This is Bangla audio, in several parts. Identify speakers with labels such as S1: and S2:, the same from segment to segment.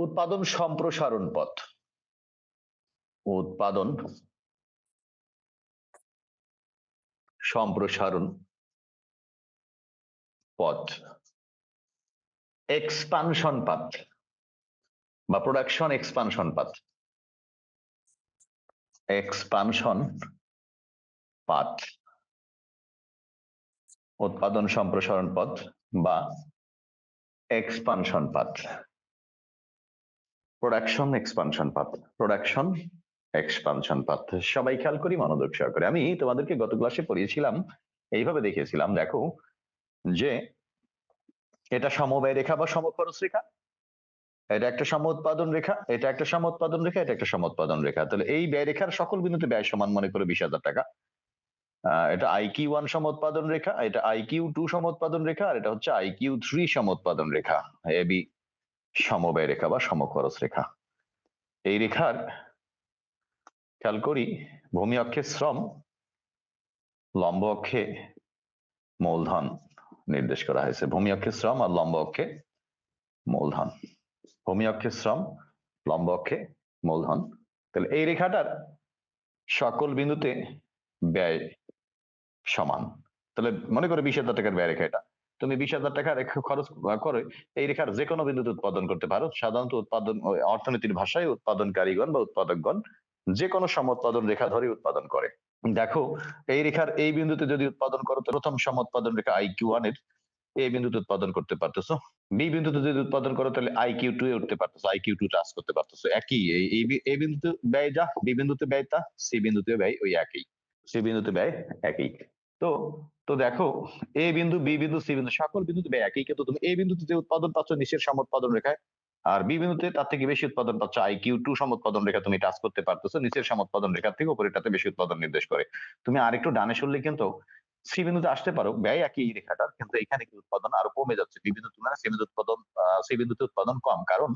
S1: উৎপাদন সম্প্রসারণ পথ। উৎপাদন সম্প্রসারণ পথ। এক্সপানশন পাথ বা production expansion path expansion path উৎপাদন সম্প্রসারণ পথ বা expansion path production expansion path production expansion path সবাই খেয়াল করি, মনোযোগ সহকারে আমি তোমাদেরকে গত ক্লাসে পড়িয়েছিলাম, এইভাবে দেখিয়েছিলাম, দেখো, যে এটা সমবায় রেখা বা সমখরচ রেখা, এটা একটা সম উৎপাদন রেখা, এটা একটা সম উৎপাদন রেখা, এটা একটা সম উৎপাদন রেখা। তাহলে এই ব্যয় রেখার সকল বিন্দুতে ব্যয় সমান মনে করে বিশ হাজার টাকা। এটা আইকিউ ওয়ান সম উৎপাদন রেখা, এটা আইকিউ টু সম উৎপাদন রেখা, আর এটা হচ্ছে আইকিউ থ্রি সম উৎপাদন রেখা এবি সমবায় রেখা বা সমখরচ রেখা। এই রেখার খেয়াল করি, ভূমি অক্ষে শ্রম, লম্ব অক্ষে মূলধন নির্দেশ করা হয়েছে। ভূমি অক্ষে শ্রম আর লম্ব অক্ষে মূলধন। ভূমি অক্ষে শ্রম, লম্ব অক্ষে মূলধন। তাহলে এই রেখাটার সকল বিন্দুতে ব্যয় সমান। তাহলে মনে করো বিশ হাজার টাকার ব্যয় রেখা এটা। তুমি বিশ হাজার টাকা খরচ করে এই রেখার যে কোনো বিন্দুতে উৎপাদন করতে পারো। সাধারণত উৎপাদন অর্থনীতির ভাষায় উৎপাদনকারীগণ বা উৎপাদকগণ যে কোনো সম উৎপাদন রেখা ধরে উৎপাদন করে। দেখো, এই রেখার এই বিন্দুতে যদি উৎপাদন করো তো প্রথম সম উৎপাদন রেখা আই কিউ ওয়ানের এই বিন্দুতে উৎপাদন করতে পারতেছো। বি বিন্দুতে যদি উৎপাদন করো, তাহলে আই কিউ টু এ উঠতে পারতেছো আই কিউ টু টাচ করতে পারতেছো। একই, এই এই বিন্দুতে ব্যয় যা বি বিন্দুতে ব্যয় তা সি বিন্দুতে ব্যয় ওই একই। সি বিন্দুতে ব্যয় একই। তো তো দেখো এ বিন্দু বি বিন্দু সি বিন্দু, সকল বিন্দুতে ব্যয় একই, কিন্তু তুমি এই বিন্দুতে যে উৎপাদন পাচ্ছ নিচের সম উৎপাদন রেখায়, আর বি বিন্দুতে তার থেকে বেশি উৎপাদন পাচ্ছ আই কিউ টু সম উৎপাদন রেখা তুমি টাচ করতে পারতেছো, নিচের সম উৎপাদন রেখার থেকে উপরেটাতে বেশি উৎপাদন নির্দেশ করে। তুমি আরেকটু ডানে সরলে কিন্তু সি বিন্দুতে আসতে পারো ব্যয় একই এই রেখাটার, কিন্তু এখানে কি উৎপাদন আরও কমে যাচ্ছে বি বিন্দু তুলনায় সি বিন্দু উৎপাদন সি বিন্দুতে উৎপাদন কম, কারণ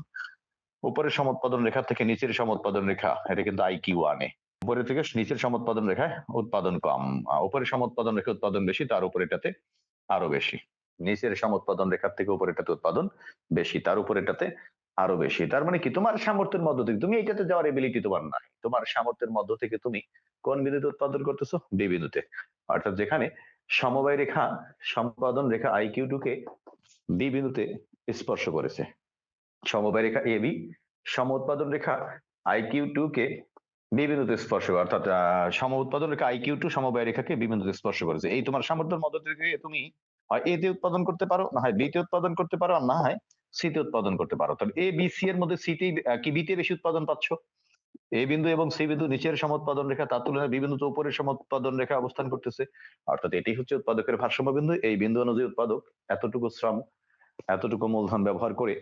S1: উপরের সমুৎপাদন রেখা থেকে নিচের সমুৎপাদন রেখা, এটা কিন্তু আই কিউ আনে উপরে থেকে নিচের সমুৎপাদন রেখায় উৎপাদন কম। আহ, উপরের সমুৎপাদন রেখা উৎপাদন বেশি তার উপরেটাতে আরও বেশি। নিচের সমুৎপাদন রেখার থেকে উপরেটাতে উৎপাদন বেশি তার উপরেটাতে আরও বেশি। তার মানে কি? তোমার সামর্থ্যের মধ্য থেকে তুমি এইটাতে যাওয়ার এবিলিটি তোমার নাই। তোমার সামর্থ্যের মধ্য থেকে তুমি কোন বিন্দুতে উৎপাদন করতেছো? বি বিন্দুতে। অর্থাৎ যেখানে সমবায় রেখা সম্পাদন রেখা I Q two K B বিন্দুতে স্পর্শ করেছে। সমবায় রেখা এ বি সম উৎপাদন রেখা I Q two K B স্পর্শ করে, অর্থাৎ সম উৎপাদন রেখা আই কিউ টু সমবায় রেখাকে বি স্পর্শ করেছে এই তোমার সামর্থ্যের মধ্য থেকে তুমি হয় এ তে উৎপাদন করতে পারো, না হয় বি তে উৎপাদন করতে পারো, আর না হয় সি তে উৎপাদন করতে পারো। তাহলে এ বি সি এর মধ্যে সি তে কি বি তে বেশি উৎপাদন পাচ্ছ? এ বিন্দু এবং সি বিন্দু নিচের সমোৎপাদন রেখা, তার তুলনায় বি বিন্দুতে উপরের সমোৎপাদন রেখা অবস্থান করতেছে। অর্থাৎ এটি হচ্ছে উৎপাদকের ভারসাম্য বিন্দু। এই বিন্দু অনুযায়ী উৎপাদক এতটুকু শ্রম, এতটুকু মূলধন ব্যবহার করে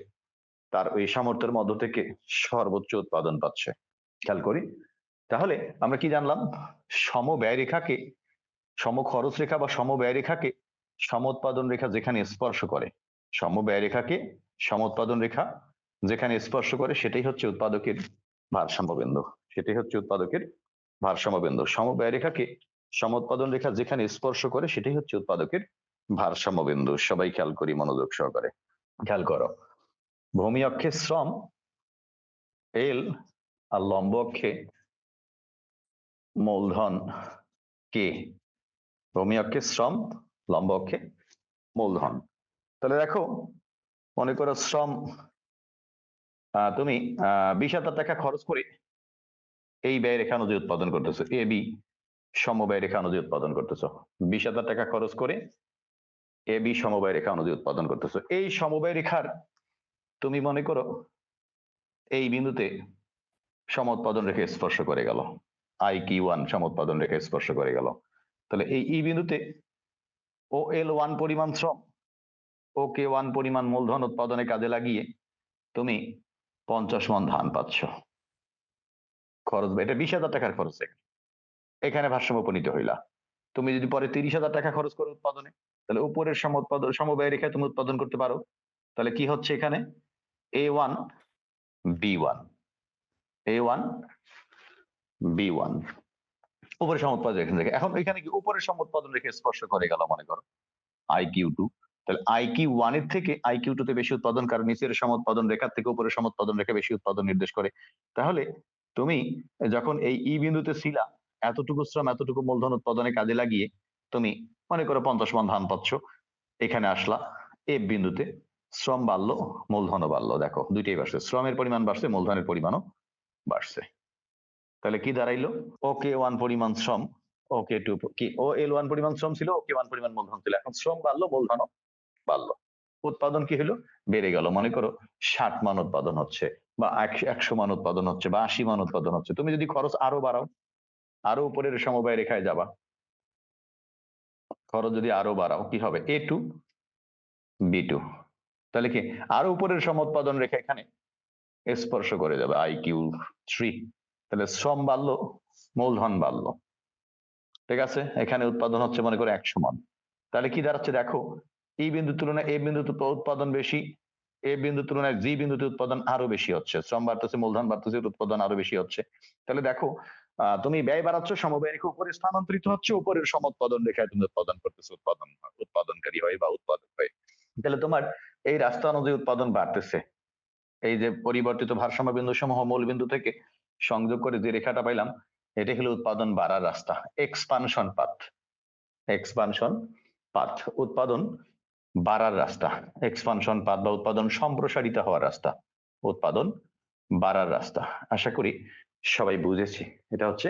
S1: তার ওই সামর্থ্যের মধ্য থেকে সর্বোচ্চ উৎপাদন পাচ্ছে। খেয়াল করি তাহলে আমরা কি জানলাম? সম ব্যয় রেখাকে সম খরচ রেখা বা সম ব্যয় রেখাকে সম উৎপাদন রেখা যেখানে স্পর্শ করে। সম ব্যয় রেখাকে সম উৎপাদন রেখা যেখানে স্পর্শ করে, সেটাই হচ্ছে উৎপাদকের ভারসাম্য বিন্দু। সেটাই হচ্ছে উৎপাদকের ভারসাম্য বিন্দু। সম ব্যয় রেখাকে সম উৎপাদন রেখা যেখানে স্পর্শ করে, সেটাই হচ্ছে উৎপাদকের ভারসাম্য বিন্দু। সবাই খেয়াল করি, মনোযোগ সহকারে। খেয়াল করো। ভূমি অক্ষে শ্রম এল আর লম্ব অক্ষে মূলধন কে? ভূমি অক্ষে শ্রম, লম্ব অক্ষে মূলধন। তাহলে দেখো, মনে করো শ্রম তুমি বিশ হাজার টাকা খরচ করে এই ব্যয় রেখা অনুযায়ী উৎপাদন করতেছো, এ, বি সমব্যয় রেখা অনুযায়ী উৎপাদন করতেছো। বিশ হাজার টাকা খরচ করে এ, বি সমবায় রেখা অনুযায়ী উৎপাদন করতেছো। এই সমবায় রেখার, তুমি মনে করো, এই বিন্দুতে সম উৎপাদন রেখে স্পর্শ করে গেল। আই কি ওয়ান সম উৎপাদন রেখে স্পর্শ করে গেল। তাহলে এই ই বিন্দুতে ও এল ওয়ান পরিমাণ শ্রম ও কে ওয়ান পরিমাণ মূলধন উৎপাদনে কাজে লাগিয়ে তুমি পঞ্চাশ মন ধান পাচ্ছ। খরচ এটা বিশ হাজার টাকার খরচ এখানে। ভারসাম্য উপনীত হইলা। তুমি যদি পরে তিরিশ হাজার টাকা খরচ করো উৎপাদনে, তাহলে উপরের সম উৎপাদন সমবায় রেখায় তুমি উৎপাদন করতে পারো। তাহলে কি হচ্ছে এখানে? A one B one A one B one উপরের সম উৎপাদন এখান থেকে। এখন এখানে কি উপরের সম উৎপাদন রেখে স্পর্শ করে গেল, মনে করো? আই কিউ টু তাহলে আইকিউ ওয়ানের থেকে আইকিউ টু তে বেশি উৎপাদন, কারণ নিচের সম উৎপাদন রেখার থেকে উপরের সম উৎপাদন রেখা বেশি উৎপাদন নির্দেশ করে। তাহলে তুমি যখন এই ই বিন্দুতে ছিলা এতটুকু শ্রম, এতটুকু মূলধন উৎপাদনে কাজে লাগিয়ে তুমি মনে করো পঞ্চাশ মন ধান পাচ্ছ, এখানে আসলা। এ বিন্দুতে শ্রম বাড়লো, মূলধনও বাড়লো। দেখো, দুইটাই বাড়ছে। শ্রমের পরিমাণ বাড়ছে, মূলধনের পরিমাণও বাড়ছে। তাহলে কি দাঁড়াইলো? ওকে ওয়ান পরিমাণ শ্রম। ওকে টু কি? ও এল ওয়ান পরিমাণ শ্রম ছিল ওকে ওয়ান পরিমাণ মূলধন ছিল। এখন শ্রম বাড়লো, মূলধনও বাড়লো। উৎপাদন কি হলো? বেড়ে গেল। মনে করো ষাট মান উৎপাদন হচ্ছে বা একশো মান উৎপাদন হচ্ছে বা আশি মান উৎপাদন হচ্ছে। তুমি যদি খরচ আরও বাড়াও, আরও উপরের সমবায় রেখায় যাবা, খরচ যদি আরও বাড়াও, কি হবে? এ টু বি টু তাহলে কি? আরও উপরের সম উৎপাদন রেখা এখানে স্পর্শ করে যাবে। আই কিউ থ্রি তাহলে শ্রম বাড়লো, মূলধন বাড়লো। ঠিক আছে? এখানে উৎপাদন হচ্ছে মনে করে একশো মান। তাহলে কি দাঁড়াচ্ছে দেখো? এই বিন্দুর তুলনায় এ বিন্দুতে উৎপাদন বেশি, এ বিন্দুর তুলনায় জি বিন্দুতে উৎপাদন আরও বেশি হচ্ছে। শ্রম বাড়তেছে, মূলধন বাড়তেছে উৎপাদন আরও বেশি হচ্ছে। তাহলে দেখো তুমি ব্যয় বাড়াচ্ছ সমব্যয় রেখে উপরে স্থানান্তরিত হচ্ছে, উপরের সম উৎপাদন রেখায় তুমি উৎপাদন করতেছে, উৎপাদন, উৎপাদনকারী হয় বা উৎপাদক হয়। তাহলে তোমার এই রাস্তা অনুযায়ী উৎপাদন বাড়তেছে। এই যে পরিবর্তিত ভারসাম্য বিন্দু সমূহ মূল বিন্দু থেকে সংযোগ করে যে রেখাটা পাইলাম, এটা হলো উৎপাদন বাড়ার রাস্তা এক্সপানশন পাথ এক্সপানশন পাথ উৎপাদন বাড়ার রাস্তা এক্সপানশন পাথ বা উৎপাদন সম্প্রসারিত হওয়ার রাস্তা, উৎপাদন বাড়ার রাস্তা। আশা করি সবাই বুঝেছি। এটা হচ্ছে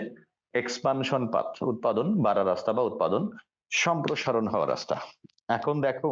S1: এক্সপানশন পাথ উৎপাদন বাড়ার রাস্তা বা উৎপাদন সম্প্রসারণ হওয়ার রাস্তা। এখন দেখো